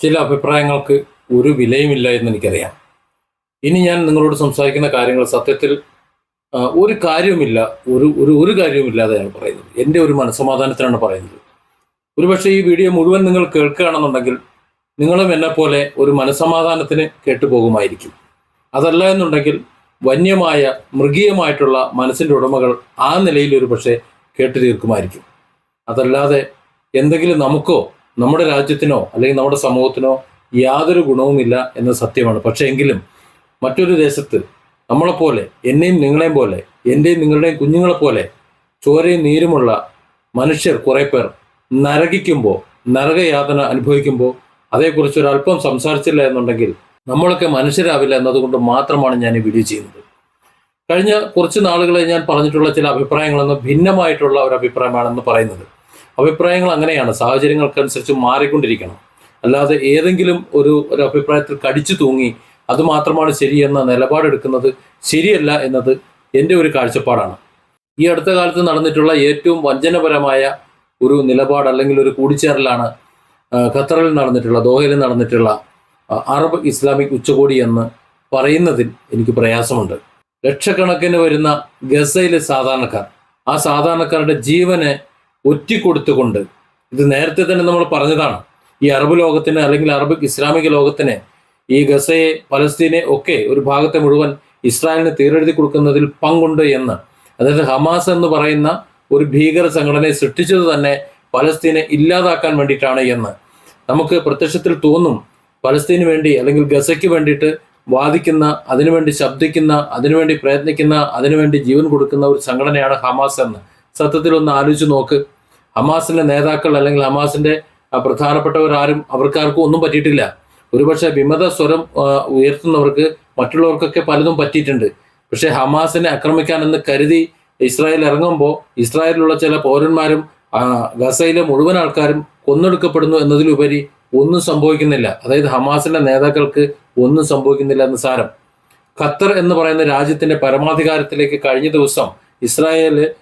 ചില അഭിപ്രായങ്ങൾക്ക് ഒരു വിലയുമില്ല എന്ന് എനിക്കറിയാം. ഇനി ഞാൻ നിങ്ങളോട് സംസാരിക്കുന്ന കാര്യങ്ങൾ സത്യത്തിൽ ഒരു കാര്യവുമില്ല ഒരു ഒരു ഒരു കാര്യവുമില്ലാതെയാണ് പറയുന്നത്. എന്റെ ഒരു മനസ്സമാധാനത്തിനാണ് പറയുന്നത്. ഒരുപക്ഷെ ഈ വീഡിയോ മുഴുവൻ നിങ്ങൾ കേൾക്കുകയാണെന്നുണ്ടെങ്കിൽ നിങ്ങളും എന്നെപ്പോലെ പോലെ ഒരു മനസ്സമാധാനത്തിന് കേട്ടുപോകുമായിരിക്കും. അതല്ല എന്നുണ്ടെങ്കിൽ വന്യമായ മൃഗീയമായിട്ടുള്ള മനസ്സിന്റെ ഉടമകൾ ആ നിലയിൽ ഒരു പക്ഷേ കേട്ടു തീർക്കുമായിരിക്കും അതല്ലാതെ എന്തെങ്കിലും നമുക്കോ നമ്മുടെ രാജ്യത്തിനോ അല്ലെങ്കിൽ നമ്മുടെ സമൂഹത്തിനോ യാതൊരു ഗുണവുമില്ല എന്ന സത്യമാണ്. പക്ഷേ എങ്കിലും മറ്റൊരു ദേശത്ത് നമ്മളെപ്പോലെ എന്നെയും നിങ്ങളെയും പോലെ എന്റെയും നിങ്ങളുടെയും കുഞ്ഞുങ്ങളെപ്പോലെ ചോരയും നീരുമുള്ള മനുഷ്യർ കുറെ പേർ നരകിക്കുമ്പോൾ നരകയാതന അനുഭവിക്കുമ്പോൾ അതേക്കുറിച്ച് ഒരല്പം സംസാരിച്ചില്ല എന്നുണ്ടെങ്കിൽ നമ്മളൊക്കെ മനുഷ്യരാവില്ല എന്നതുകൊണ്ട് മാത്രമാണ് ഞാൻ ഈ വീഡിയോ ചെയ്യുന്നത്. കഴിഞ്ഞ കുറച്ച് നാളുകളെ ഞാൻ പറഞ്ഞിട്ടുള്ള ചില അഭിപ്രായങ്ങളെന്ന് ഭിന്നമായിട്ടുള്ള ഒരു അഭിപ്രായമാണെന്ന് പറയുന്നത്. അഭിപ്രായങ്ങൾ അങ്ങനെയാണ്. സാഹചര്യങ്ങൾക്കനുസരിച്ച് മാറിക്കൊണ്ടിരിക്കണം. അല്ലാതെ ഏതെങ്കിലും ഒരു ഒരു അഭിപ്രായത്തിൽ കടിച്ചു തൂങ്ങി അത് മാത്രമാണ് ശരിയെന്ന നിലപാടെടുക്കുന്നത് ശരിയല്ല എന്നത് എന്റെ ഒരു കാഴ്ചപ്പാടാണ്. ഈ അടുത്ത കാലത്ത് നടന്നിട്ടുള്ള ഏറ്റവും വഞ്ചനപരമായ ഒരു നിലപാട് അല്ലെങ്കിൽ ഒരു കൂടിച്ചേരലാണ് ഖത്തറിൽ നടന്നിട്ടുള്ള ദോഹയിൽ നടന്നിട്ടുള്ള അറബ് ഇസ്ലാമിക് ഉച്ചകോടി എന്ന് പറയുന്നതിൽ എനിക്ക് പ്രയാസമുണ്ട്. ലക്ഷക്കണക്കിന് വരുന്ന ഗസയിലെ സാധാരണക്കാർ ആ സാധാരണക്കാരുടെ ജീവനെ ഒറ്റിക്കൊടുത്തുകൊണ്ട് ഇത് നേരത്തെ തന്നെ നമ്മൾ പറഞ്ഞതാണ്. ഈ അറബ് ലോകത്തിന് അല്ലെങ്കിൽ അറബ് ഇസ്ലാമിക ലോകത്തിന് ഈ ഗസയെ പലസ്തീനെ ഒക്കെ ഒരു ഭാഗത്തെ മുഴുവൻ ഇസ്രായേലിന് തീരെഴുതി കൊടുക്കുന്നതിൽ പങ്കുണ്ട് എന്ന്. അതായത് ഹമാസ് എന്ന് പറയുന്ന ഒരു ഭീകര സംഘടനയെ സൃഷ്ടിച്ചത് തന്നെ പലസ്തീനെ ഇല്ലാതാക്കാൻ വേണ്ടിയിട്ടാണ് എന്ന്. നമുക്ക് പ്രത്യക്ഷത്തിൽ തോന്നും പലസ്തീന് വേണ്ടി അല്ലെങ്കിൽ ഗസയ്ക്ക് വേണ്ടിയിട്ട് വാദിക്കുന്ന അതിനുവേണ്ടി ശബ്ദിക്കുന്ന അതിനുവേണ്ടി പ്രയത്നിക്കുന്ന അതിനുവേണ്ടി ജീവൻ കൊടുക്കുന്ന ഒരു സംഘടനയാണ് ഹമാസ് എന്ന്. സത്യത്തിൽ ഒന്ന് ആലോചിച്ച് നോക്ക്. ഹമാസിന്റെ നേതാക്കൾ അല്ലെങ്കിൽ ഹമാസിന്റെ പ്രധാനപ്പെട്ടവരാരും അവർക്കാർക്കും ഒന്നും പറ്റിയിട്ടില്ല. ഒരുപക്ഷെ വിമത സ്വരം ഉയർത്തുന്നവർക്ക് മറ്റുള്ളവർക്കൊക്കെ പലതും പറ്റിയിട്ടുണ്ട്. പക്ഷെ ഹമാസിനെ ആക്രമിക്കാൻ എന്ന് കരുതി ഇസ്രായേൽ ഇറങ്ങുമ്പോൾ ഇസ്രായേലിലുള്ള ചില പൗരന്മാരും ഗസയിലെ മുഴുവൻ ആൾക്കാരും കൊന്നെടുക്കപ്പെടുന്നു എന്നതിലുപരി ഒന്നും സംഭവിക്കുന്നില്ല. അതായത് ഹമാസിന്റെ നേതാക്കൾക്ക് ഒന്നും സംഭവിക്കുന്നില്ല എന്ന് സാരം. ഖത്തർ എന്ന് പറയുന്ന രാജ്യത്തിന്റെ പരമാധികാരത്തിലേക്ക് കഴിഞ്ഞ ദിവസം മ-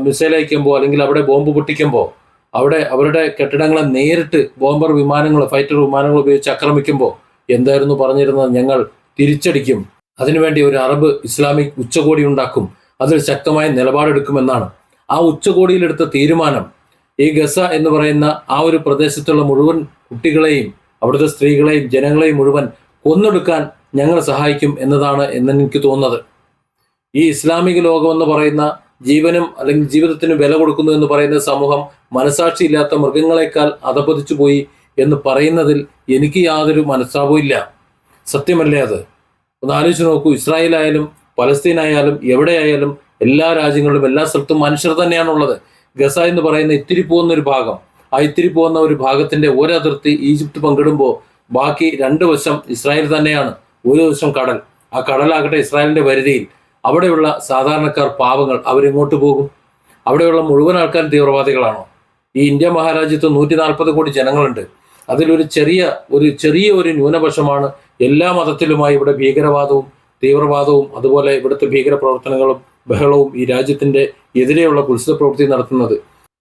മിസൈൽ അയക്കുമ്പോൾ അല്ലെങ്കിൽ അവിടെ ബോംബ് പൊട്ടിക്കുമ്പോൾ അവിടെ അവരുടെ കെട്ടിടങ്ങളെ നേരിട്ട് ബോംബർ വിമാനങ്ങൾ ഫൈറ്റർ വിമാനങ്ങൾ ഉപയോഗിച്ച് ആക്രമിക്കുമ്പോൾ എന്തായിരുന്നു പറഞ്ഞിരുന്നത്? ഞങ്ങൾ തിരിച്ചടിക്കും. അതിനുവേണ്ടി ഒരു അറബ് ഇസ്ലാമിക് ഉച്ചകോടി ഉണ്ടാക്കും. അതിൽ ശക്തമായ നിലപാടെടുക്കുമെന്നാണ്. ആ ഉച്ചകോടിയിലെടുത്ത തീരുമാനം ഈ ഗസ എന്ന് പറയുന്ന ആ ഒരു പ്രദേശത്തുള്ള മുഴുവൻ കുട്ടികളെയും അവിടുത്തെ സ്ത്രീകളെയും ജനങ്ങളെയും മുഴുവൻ കൊന്നെടുക്കാൻ ഞങ്ങൾ സഹായിക്കും എന്നതാണ് എന്ന് എനിക്ക് തോന്നുന്നത്. ഈ ഇസ്ലാമിക ലോകം എന്ന് പറയുന്ന ജീവനും അല്ലെങ്കിൽ ജീവിതത്തിന് വില കൊടുക്കുന്നു എന്ന് പറയുന്ന സമൂഹം മനസാക്ഷി ഇല്ലാത്ത മൃഗങ്ങളെക്കാൾ അധപതിച്ചു പോയി എന്ന് പറയുന്നതിൽ എനിക്ക് യാതൊരു മനസ്താപവും ഇല്ല. സത്യമല്ലേ അത്? ഒന്ന് ആലോചിച്ച് നോക്കൂ. ഇസ്രായേൽ ആയാലും പലസ്തീൻ ആയാലും എവിടെയായാലും എല്ലാ രാജ്യങ്ങളിലും എല്ലാ സ്ഥലത്തും മനുഷ്യർ തന്നെയാണുള്ളത്. ഗസ എന്ന് പറയുന്ന ഇത്തിരി പോകുന്ന ഒരു ഭാഗം. ആ ഇത്തിരി പോകുന്ന ഒരു ഭാഗത്തിന്റെ ഒരതിർത്തി ഈജിപ്ത് പങ്കിടുമ്പോൾ ബാക്കി രണ്ട് വശം ഇസ്രായേൽ തന്നെയാണ്. ഒരു വശം കടൽ. ആ കടലാകട്ടെ ഇസ്രായേലിന്റെ പരിധിയിൽ. അവിടെയുള്ള സാധാരണക്കാർ പാവങ്ങൾ അവരിങ്ങോട്ട് പോകും? അവിടെയുള്ള മുഴുവൻ ആൾക്കാർ തീവ്രവാദികളാണോ? ഈ ഇന്ത്യ മഹാരാജ്യത്ത് നൂറ്റി നാൽപ്പത് കോടി ജനങ്ങളുണ്ട്. അതിലൊരു ചെറിയ ഒരു ചെറിയ ഒരു ന്യൂനപക്ഷമാണ് എല്ലാ മതത്തിലുമായി ഇവിടെ ഭീകരവാദവും തീവ്രവാദവും അതുപോലെ ഇവിടുത്തെ ഭീകര പ്രവർത്തനങ്ങളും ബഹളവും ഈ രാജ്യത്തിന്റെ എതിരെയുള്ള കുത്സിത പ്രവൃത്തി നടത്തുന്നത്.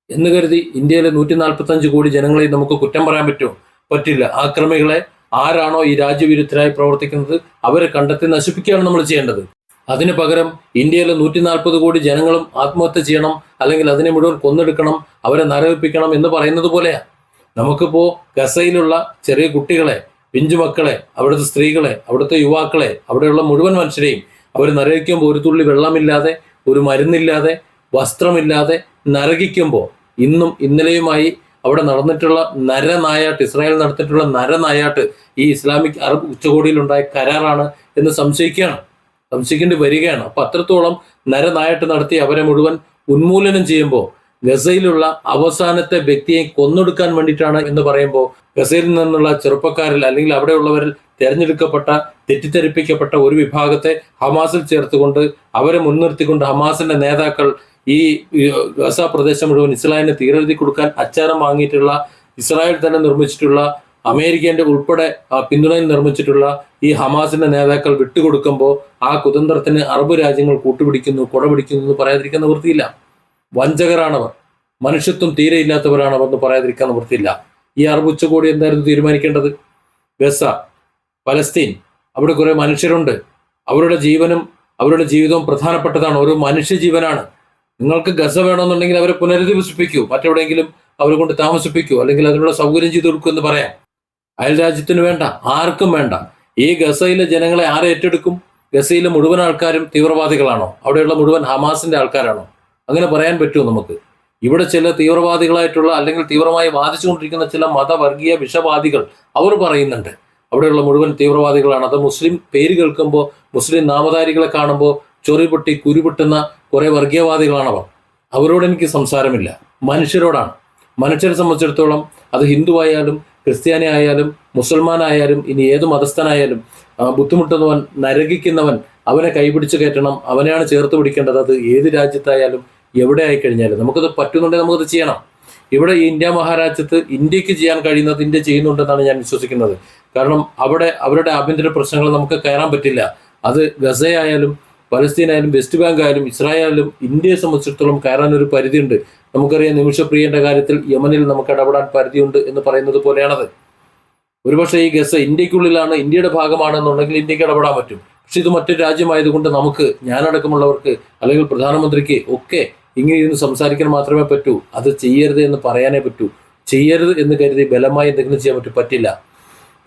എന്ന് കരുതി ഇന്ത്യയിലെ നൂറ്റി നാൽപ്പത്തഞ്ച് കോടി ജനങ്ങളെ നമുക്ക് കുറ്റം പറയാൻ പറ്റുമോ പറ്റില്ല. ആക്രമികളെ ആരാണോ ഈ രാജ്യവിരുദ്ധരായി പ്രവർത്തിക്കുന്നത് അവരെ കണ്ടെത്തി നശിപ്പിക്കുകയാണ് നമ്മൾ ചെയ്യേണ്ടത്. അതിന് പകരം ഇന്ത്യയിലെ നൂറ്റി നാൽപ്പത് കോടി ജനങ്ങളും ആത്മഹത്യ ചെയ്യണം അല്ലെങ്കിൽ അതിനെ മുഴുവൻ കൊന്നെടുക്കണം അവരെ നരവിപ്പിക്കണം എന്ന് പറയുന്നത് പോലെയാ. നമുക്കിപ്പോ ഗസയിലുള്ള ചെറിയ കുട്ടികളെ പിഞ്ചുമക്കളെ അവിടുത്തെ സ്ത്രീകളെ അവിടുത്തെ യുവാക്കളെ അവിടെയുള്ള മുഴുവൻ മനുഷ്യരെയും അവർ നരകിക്കുമ്പോൾ ഒരു തുള്ളി വെള്ളമില്ലാതെ ഒരു മരുന്നില്ലാതെ വസ്ത്രമില്ലാതെ നരകിക്കുമ്പോൾ ഇന്നും ഇന്നലെയുമായി അവിടെ നടന്നിട്ടുള്ള നരനായാട്ട് ഇസ്രായേൽ നടത്തിയിട്ടുള്ള നരനായാട്ട് ഈ ഇസ്ലാമിക് അറബ് ഉച്ചകോടിയിലുണ്ടായ കരാറാണ് എന്ന് സംശയിക്കുകയാണ്. സംശയിക്കേണ്ടി വരികയാണ്. അപ്പൊ അത്രത്തോളം നരനായിട്ട് നടത്തി അവരെ മുഴുവൻ ഉന്മൂലനം ചെയ്യുമ്പോൾ ഗസയിലുള്ള അവസാനത്തെ വ്യക്തിയെ കൊന്നൊടുക്കാൻ വേണ്ടിയിട്ടാണ് എന്ന് പറയുമ്പോൾ ഗസയിൽ നിന്നുള്ള ചെറുപ്പക്കാരിൽ അല്ലെങ്കിൽ അവിടെയുള്ളവരിൽ തെരഞ്ഞെടുക്കപ്പെട്ട തെറ്റിദ്ധരിപ്പിക്കപ്പെട്ട ഒരു വിഭാഗത്തെ ഹമാസിൽ ചേർത്തുകൊണ്ട് അവരെ മുൻനിർത്തിക്കൊണ്ട് ഹമാസിന്റെ നേതാക്കൾ ഈ ഗസ പ്രദേശം മുഴുവൻ ഇസ്രായേലിന് തീരെഴുതി കൊടുക്കാൻ അച്ചാരം വാങ്ങിയിട്ടുള്ള ഇസ്രായേൽ തന്നെ നിർമ്മിച്ചിട്ടുള്ള അമേരിക്കേന്റെ ഉൾപ്പെടെ പിന്തുണയിൽ നിർമ്മിച്ചിട്ടുള്ള ഈ ഹമാസിന്റെ നേതാക്കൾ വിട്ടുകൊടുക്കുമ്പോൾ ആ കുതന്ത്രത്തിന് അറബ് രാജ്യങ്ങൾ കൂട്ടുപിടിക്കുന്നു കുടപിടിക്കുന്നു എന്ന് പറയാതിരിക്കാൻ നിവൃത്തിയില്ല. വഞ്ചകരാണവർ. മനുഷ്യത്വം തീരെ ഇല്ലാത്തവരാണവർ എന്ന് പറയാതിരിക്കാൻ നിവൃത്തിയില്ല. ഈ അറബ് ഉച്ചകോടി എന്തായിരുന്നു തീരുമാനിക്കേണ്ടത്? ഗസ പലസ്തീൻ അവിടെ കുറേ മനുഷ്യരുണ്ട്. അവരുടെ ജീവനും അവരുടെ ജീവിതവും പ്രധാനപ്പെട്ടതാണ്. ഒരു മനുഷ്യ ജീവനാണ് നിങ്ങൾക്ക് ഗസ വേണമെന്നുണ്ടെങ്കിൽ അവരെ പുനരധിവസിപ്പിക്കൂ. മറ്റെവിടെയെങ്കിലും അവരെ കൊണ്ട് താമസിപ്പിക്കൂ. അല്ലെങ്കിൽ അതിനുള്ള സൗകര്യം ചെയ്തു കൊടുക്കൂ എന്ന് പറയാം. അയൽ രാജ്യത്തിന് വേണ്ട ആർക്കും വേണ്ട. ഈ ഗസയിലെ ജനങ്ങളെ ആരെ ഏറ്റെടുക്കും? ഗസയിലെ മുഴുവൻ ആൾക്കാരും തീവ്രവാദികളാണോ? അവിടെയുള്ള മുഴുവൻ ഹമാസിന്റെ ആൾക്കാരാണോ? അങ്ങനെ പറയാൻ പറ്റുമോ നമുക്ക്? ഇവിടെ ചില തീവ്രവാദികളായിട്ടുള്ള അല്ലെങ്കിൽ തീവ്രമായി വാദിച്ചുകൊണ്ടിരിക്കുന്ന ചില മതവർഗീയ വിഷവാദികൾ അവർ പറയുന്നുണ്ട്. അവിടെയുള്ള മുഴുവൻ തീവ്രവാദികളാണ്. അത് മുസ്ലിം പേര് കേൾക്കുമ്പോൾ മുസ്ലിം നാമധാരികളെ കാണുമ്പോൾ ചൊറിപൊട്ടി കുരുപൊട്ടുന്ന കുറെ വർഗീയവാദികളാണവർ അവരോട് എനിക്ക് സംസാരമില്ല. മനുഷ്യരോടാണ്. മനുഷ്യരെ സംബന്ധിച്ചിടത്തോളം അത് ഹിന്ദു ആയാലും ക്രിസ്ത്യാനി ആയാലും മുസൽമാനായാലും ഇനി ഏത് മതസ്ഥനായാലും ബുദ്ധിമുട്ടുന്നവൻ നരകിക്കുന്നവൻ അവനെ കൈപിടിച്ച് കയറ്റണം അവനെയാണ് ചേർത്ത് പിടിക്കേണ്ടത്. അത് ഏത് രാജ്യത്തായാലും എവിടെ ആയി കഴിഞ്ഞാലും നമുക്കത് പറ്റുന്നുണ്ടെങ്കിൽ നമുക്കത് ചെയ്യണം. ഇവിടെ ഇന്ത്യ മഹാരാജ്യത്ത് ഇന്ത്യയ്ക്ക് ചെയ്യാൻ കഴിയുന്നത് ഇന്ത്യ ചെയ്യുന്നുണ്ടെന്നാണ് ഞാൻ വിശ്വസിക്കുന്നത്. കാരണം അവിടെ അവരുടെ ആഭ്യന്തര പ്രശ്നങ്ങൾ നമുക്ക് കയറാൻ പറ്റില്ല. അത് ഗസയായാലും പലസ്തീനായാലും വെസ്റ്റ് ബാങ്ക് ആയാലും ഇസ്രായേൽ ആയാലും ഇന്ത്യയെ സംബന്ധിച്ചിടത്തോളം കയറാൻ ഒരു പരിധിയുണ്ട്. നമുക്കറിയാം നിമിഷപ്രിയന്റെ കാര്യത്തിൽ യമനിൽ നമുക്ക് ഇടപെടാൻ പരിധിയുണ്ട് എന്ന് പറയുന്നത് പോലെയാണത്. ഒരുപക്ഷെ ഈ ഗസ ഇന്ത്യക്കുള്ളിലാണ് ഇന്ത്യയുടെ ഭാഗമാണെന്നുണ്ടെങ്കിൽ ഇന്ത്യയ്ക്ക് ഇടപെടാൻ പറ്റും. പക്ഷെ ഇത് മറ്റൊരു രാജ്യമായതുകൊണ്ട് നമുക്ക് ഞാനടക്കമുള്ളവർക്ക് അല്ലെങ്കിൽ പ്രധാനമന്ത്രിക്ക് ഒക്കെ ഇങ്ങനെ ഇരുന്ന് സംസാരിക്കാൻ മാത്രമേ പറ്റൂ. അത് ചെയ്യരുത് എന്ന് പറയാനേ പറ്റൂ. ചെയ്യരുത് എന്ന് കരുതി ബലമായി എന്തെങ്കിലും ചെയ്യാൻ പറ്റും പറ്റില്ല.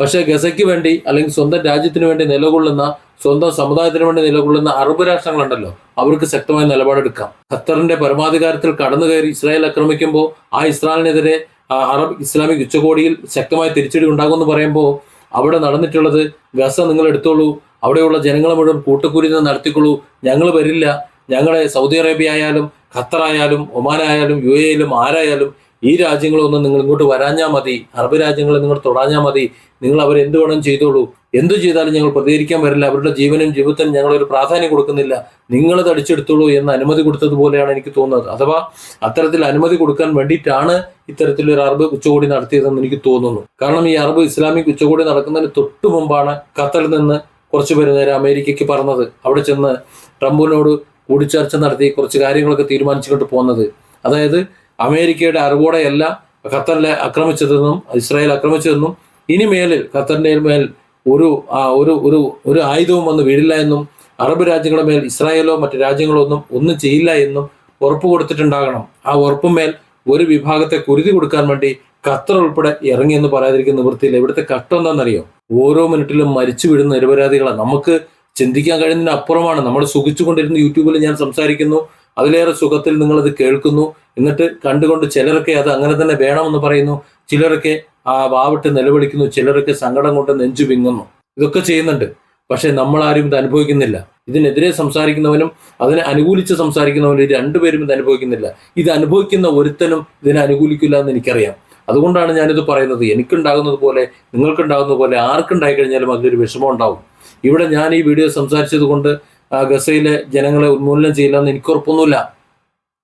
പക്ഷേ ഗസയ്ക്ക് വേണ്ടി അല്ലെങ്കിൽ സ്വന്തം രാജ്യത്തിന് വേണ്ടി നിലകൊള്ളുന്ന സ്വന്തം സമുദായത്തിന് വേണ്ടി നിലകൊള്ളുന്ന അറബ് രാഷ്ട്രങ്ങളുണ്ടല്ലോ. അവർക്ക് ശക്തമായ നിലപാടെടുക്കാം. ഖത്തറിന്റെ പരമാധികാരത്തിൽ കടന്നു കയറി ഇസ്രായേൽ ആക്രമിക്കുമ്പോൾ ആ ഇസ്രായേലിനെതിരെ അറബ് ഇസ്ലാമിക് ഉച്ചകോടിയിൽ ശക്തമായ തിരിച്ചടി ഉണ്ടാകുമെന്ന് പറയുമ്പോൾ അവിടെ നടന്നിട്ടുള്ളത് ഗസ നിങ്ങൾ എടുത്തോളൂ അവിടെയുള്ള ജനങ്ങളെ മുഴുവൻ കൂട്ടക്കുരുന്ന് നടത്തിക്കൊള്ളൂ ഞങ്ങൾ വരില്ല ഞങ്ങളെ സൗദി അറേബ്യ ആയാലും ഒമാൻ ആയാലും യു എയിലും ആരായാലും ഈ രാജ്യങ്ങളൊന്നും നിങ്ങൾ ഇങ്ങോട്ട് വരാഞ്ഞാൽ മതി. അറബ് രാജ്യങ്ങളെ നിങ്ങൾ തൊടാഞ്ഞാൽ മതി. നിങ്ങൾ അവർ എന്ത് വേണം ചെയ്തോളൂ. എന്തു ചെയ്താലും ഞങ്ങൾ പ്രതികരിക്കാൻ വരില്ല. അവരുടെ ജീവനും ജീവിതത്തിനും ഞങ്ങൾ ഒരു പ്രാധാന്യം കൊടുക്കുന്നില്ല. നിങ്ങൾ തടിച്ചെടുത്തോളൂ എന്ന് അനുമതി കൊടുത്തതുപോലെയാണ് എനിക്ക് തോന്നുന്നത്. അഥവാ അത്തരത്തിൽ അനുമതി കൊടുക്കാൻ വേണ്ടിയിട്ടാണ് ഇത്തരത്തിലൊരു അറബ് ഉച്ചകോടി നടത്തിയതെന്ന് എനിക്ക് തോന്നുന്നു. കാരണം ഈ അറബ് ഇസ്ലാമിക് ഉച്ചകോടി നടക്കുന്നതിന് തൊട്ടു മുമ്പാണ് ഖത്തറിൽ നിന്ന് കുറച്ച് പേര് നേരെ അമേരിക്കയ്ക്ക് പറഞ്ഞത് അവിടെ ചെന്ന് ട്രംപിനോട് കൂടിച്ചേർച്ച നടത്തി കുറച്ച് കാര്യങ്ങളൊക്കെ തീരുമാനിച്ചുകൊണ്ട് പോകുന്നത് അതായത് അമേരിക്കയുടെ അറിവോടെയല്ല ഖത്തറിനെ ആക്രമിച്ചതെന്നും ഇസ്രായേൽ ആക്രമിച്ചതെന്നും ഇനി മേലിൽ ഖത്തറിന്റെ മേൽ ഒരു ഒരു ഒരു ഒരു ആയുധവും വന്ന് വീഴില്ല എന്നും അറബ് രാജ്യങ്ങളുടെ മേൽ ഇസ്രായേലോ മറ്റു രാജ്യങ്ങളോ ഒന്നും ഒന്നും ചെയ്യില്ല എന്നും ഉറപ്പ് കൊടുത്തിട്ടുണ്ടാകണം. ആ ഉറപ്പുമേൽ ഒരു വിഭാഗത്തെ കുരുതി കൊടുക്കാൻ വേണ്ടി ഖത്തർ ഉൾപ്പെടെ ഇറങ്ങി എന്ന് പറയാതിരിക്കുന്ന നിവൃത്തിയിൽ ഇവിടുത്തെ കഷ്ടം എന്താണെന്നറിയോ? ഓരോ മിനിറ്റിലും മരിച്ചു വീഴുന്ന നിരപരാധികളാണ് നമുക്ക് ചിന്തിക്കാൻ കഴിയുന്നതിന് അപ്പുറമാണ് നമ്മൾ സുഖിച്ചുകൊണ്ടിരുന്ന യൂട്യൂബിൽ ഞാൻ സംസാരിക്കുന്നു. അതിലേറെ സുഖത്തിൽ നിങ്ങളത് കേൾക്കുന്നു. എന്നിട്ട് കണ്ടുകൊണ്ട് ചിലരൊക്കെ അത് അങ്ങനെ തന്നെ വേണമെന്ന് പറയുന്നു. ചിലരൊക്കെ ആ വാവിട്ട് നിലവിളിക്കുന്നു. ചിലരൊക്കെ സങ്കടം കൊണ്ട് നെഞ്ചു വിങ്ങുന്നു. ഇതൊക്കെ ചെയ്യുന്നുണ്ട്. പക്ഷെ നമ്മൾ ആരും ഇത് അനുഭവിക്കുന്നില്ല. ഇതിനെതിരെ സംസാരിക്കുന്നവനും അതിനെ അനുകൂലിച്ച് സംസാരിക്കുന്നവനും രണ്ടുപേരും ഇത് അനുഭവിക്കുന്നില്ല. ഇത് അനുഭവിക്കുന്ന ഒരുത്തനും ഇതിനെ അനുകൂലിക്കില്ല എന്ന് എനിക്കറിയാം. അതുകൊണ്ടാണ് ഞാനിത് പറയുന്നത്. എനിക്കുണ്ടാകുന്നത് പോലെ നിങ്ങൾക്കുണ്ടാകുന്നത് പോലെ ആർക്കുണ്ടായി കഴിഞ്ഞാലും അതിലൊരു വിഷമം ഉണ്ടാവും. ഇവിടെ ഞാൻ ഈ വീഡിയോ സംസാരിച്ചത് കൊണ്ട് ഗസയിലെ ജനങ്ങളെ ഉന്മൂലനം ചെയ്യില്ല എന്ന് എനിക്ക് ഉറപ്പൊന്നുമില്ല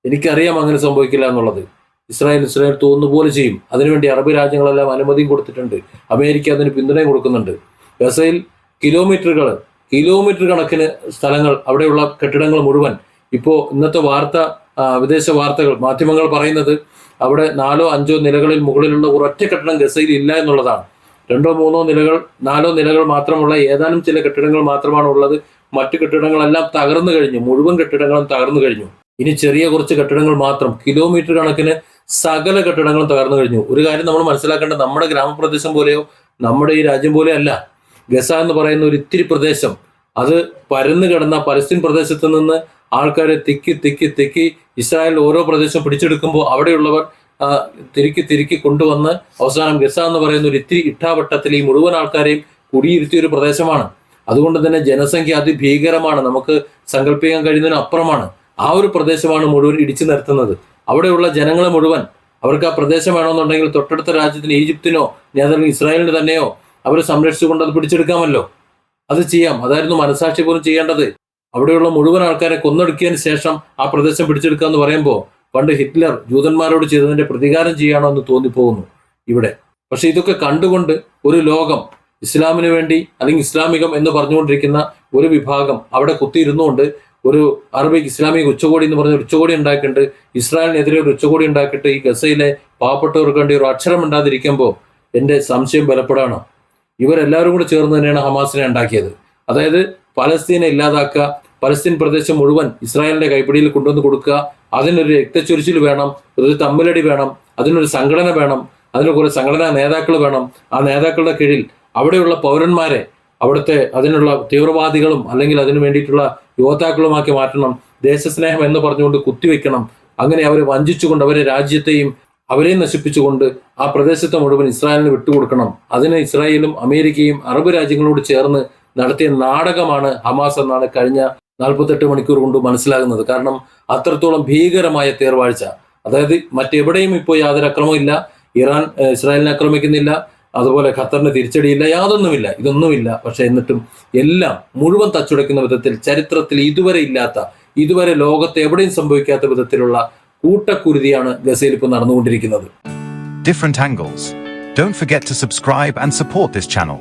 എനിക്കറിയാം അങ്ങനെ സംഭവിക്കില്ല എന്നുള്ളത്. ഇസ്രായേൽ ഇസ്രായേൽ പോലെ ചെയ്യും. അതിനുവേണ്ടി അറബ് രാജ്യങ്ങളെല്ലാം അനുമതിയും കൊടുത്തിട്ടുണ്ട്. അമേരിക്ക അതിന് പിന്തുണയും കൊടുക്കുന്നുണ്ട്. ഗസയിൽ കിലോമീറ്ററുകൾ കിലോമീറ്റർ കണക്കിന് സ്ഥലങ്ങൾ അവിടെയുള്ള കെട്ടിടങ്ങൾ മുഴുവൻ. ഇപ്പോൾ ഇന്നത്തെ വാർത്ത വിദേശ വാർത്തകൾ മാധ്യമങ്ങൾ പറയുന്നത് അവിടെ നാലോ അഞ്ചോ നിലകളിൽ മുകളിലുള്ള ഒരൊറ്റ കെട്ടിടം ഗസയിൽ ഇല്ല എന്നുള്ളതാണ്. രണ്ടോ മൂന്നോ നിലകൾ നാലോ നിലകൾ മാത്രമുള്ള ഏതാനും ചില കെട്ടിടങ്ങൾ മാത്രമാണ് ഉള്ളത് മറ്റു കെട്ടിടങ്ങളെല്ലാം തകർന്നു കഴിഞ്ഞു. മുഴുവൻ കെട്ടിടങ്ങളും തകർന്നു കഴിഞ്ഞു. ഇനി ചെറിയ കുറച്ച് കെട്ടിടങ്ങൾ മാത്രം കിലോമീറ്റർ കണക്കിന് സകല കെട്ടിടങ്ങളും തകർന്നു കഴിഞ്ഞു. ഒരു കാര്യം നമ്മൾ മനസ്സിലാക്കേണ്ടത് നമ്മുടെ ഗ്രാമപ്രദേശം പോലെയോ നമ്മുടെ ഈ രാജ്യം പോലെയോ അല്ല. ഗസ എന്ന് പറയുന്ന ഒരു ഇത്തിരി പ്രദേശം അത് പരന്നു കിടന്ന പലസ്തീൻ പ്രദേശത്ത് നിന്ന് ആൾക്കാരെ തിക്കി തിക്കി തിക്കി ഇസ്രായേൽ ഓരോ പ്രദേശം പിടിച്ചെടുക്കുമ്പോൾ അവിടെയുള്ളവർ തിരുക്കി തിരുക്കി കൊണ്ടുവന്ന് അവസാനം ഗസ എന്ന് പറയുന്ന ഒരു ഇത്തിരി ഇട്ടാവട്ടത്തിൽ ഈ മുഴുവൻ ആൾക്കാരെയും കുടിയിരുത്തിയ ഒരു പ്രദേശമാണ്. അതുകൊണ്ട് തന്നെ ജനസംഖ്യ അതിഭീകരമാണ്. നമുക്ക് സങ്കല്പിക്കാൻ കഴിയുന്നതിന് അപ്പുറമാണ്. ആ ഒരു പ്രദേശമാണ് മുഴുവൻ ഇടിച്ചു നിർത്തുന്നത് അവിടെയുള്ള ജനങ്ങളെ മുഴുവൻ അവർക്ക് ആ പ്രദേശം വേണമെന്നുണ്ടെങ്കിൽ തൊട്ടടുത്ത രാജ്യത്തിന് ഈജിപ്തിനോ അല്ലെങ്കിൽ ഇസ്രായേലിന് തന്നെയോ അവരെ സംരക്ഷിച്ചുകൊണ്ട് അത് പിടിച്ചെടുക്കാമല്ലോ. അത് ചെയ്യാം. അതായിരുന്നു മനസാക്ഷി പോലും ചെയ്യേണ്ടത്. അവിടെയുള്ള മുഴുവൻ ആൾക്കാരെ കൊന്നൊടുക്കിയതിന് ശേഷം ആ പ്രദേശം പിടിച്ചെടുക്കുക എന്ന് പറയുമ്പോൾ പണ്ട് ഹിറ്റ്ലർ ജൂതന്മാരോട് ചെയ്തതിന്റെ പ്രതികാരം ചെയ്യാണോ എന്ന് തോന്നിപ്പോകുന്നു ഇവിടെ. പക്ഷെ ഇതൊക്കെ കണ്ടുകൊണ്ട് ഒരു ലോകം ഇസ്ലാമിന് വേണ്ടി അല്ലെങ്കിൽ ഇസ്ലാമികം എന്ന് പറഞ്ഞുകൊണ്ടിരിക്കുന്ന ഒരു വിഭാഗം അവിടെ കുത്തിയിരുന്നുകൊണ്ട് ഒരു അറബിക് ഇസ്ലാമിക ഉച്ചകോടി എന്ന് പറഞ്ഞ ഉച്ചകോടി ഉണ്ടാക്കിയിട്ട് ഇസ്രായേലിനെതിരെ ഒരു ഉച്ചകോടി ഉണ്ടാക്കിയിട്ട് ഈ ഗസയിലെ പാവപ്പെട്ടവർക്ക് വേണ്ടി ഒരു അക്ഷരം ഉണ്ടാതിരിക്കുമ്പോൾ എന്റെ സംശയം ബലപ്പെടാണ്. ഇവരെല്ലാവരും കൂടെ ചേർന്ന് തന്നെയാണ് ഹമാസിനെ ഉണ്ടാക്കിയത്. അതായത് പലസ്തീനെ ഇല്ലാതാക്കുക പലസ്തീൻ പ്രദേശം മുഴുവൻ ഇസ്രായേലിന്റെ കൈപ്പിടിയിൽ കൊണ്ടുവന്ന് കൊടുക്കുക അതിനൊരു രക്തച്ചൊരിച്ചിൽ വേണം ഒരു തമ്മിലടി വേണം അതിനൊരു സംഘടന വേണം അതിന് കുറെ സംഘടനാ നേതാക്കൾ വേണം. ആ നേതാക്കളുടെ കീഴിൽ അവിടെയുള്ള പൗരന്മാരെ അവിടുത്തെ അതിനുള്ള തീവ്രവാദികളും അല്ലെങ്കിൽ അതിനു വേണ്ടിയിട്ടുള്ള യുവതാക്കളുമാക്കി മാറ്റണം ദേശസ്നേഹം എന്ന് പറഞ്ഞുകൊണ്ട് കുത്തിവെക്കണം. അങ്ങനെ അവരെ വഞ്ചിച്ചുകൊണ്ട് അവരെ രാജ്യത്തെയും അവരെയും നശിപ്പിച്ചുകൊണ്ട് ആ പ്രദേശത്തെ മുഴുവൻ ഇസ്രായേലിന് വിട്ടുകൊടുക്കണം. അതിന് ഇസ്രായേലും അമേരിക്കയും അറബ് രാജ്യങ്ങളോട് ചേർന്ന് നടത്തിയ നാടകമാണ് ഹമാസ് എന്നാണ് കഴിഞ്ഞ നാൽപ്പത്തെട്ട് മണിക്കൂർ കൊണ്ട് മനസ്സിലാകുന്നത്. കാരണം അത്രത്തോളം ഭീകരമായ തേർവാഴ്ച. അതായത് മറ്റെവിടെയും ഇപ്പോൾ യാതൊരു അക്രമവും ഇല്ല. ഇറാൻ ഇസ്രായേലിനെ ആക്രമിക്കുന്നില്ല. അതുപോലെ ഖത്തറിന് തിരിച്ചടിയില്ല യാതൊന്നുമില്ല ഇതൊന്നുമില്ല പക്ഷെ എന്നിട്ടും എല്ലാം മുഴുവൻ തച്ചുടയ്ക്കുന്ന വിധത്തിൽ ചരിത്രത്തിൽ ഇതുവരെ ഇല്ലാത്ത ഇതുവരെ ലോകത്ത് എവിടെയും സംഭവിക്കാത്ത വിധത്തിലുള്ള കൂട്ടക്കുരുതിയാണ് ഗസയിൽ ഇപ്പോൾ നടന്നുകൊണ്ടിരിക്കുന്നത് different angles. Don't forget to subscribe and support this channel.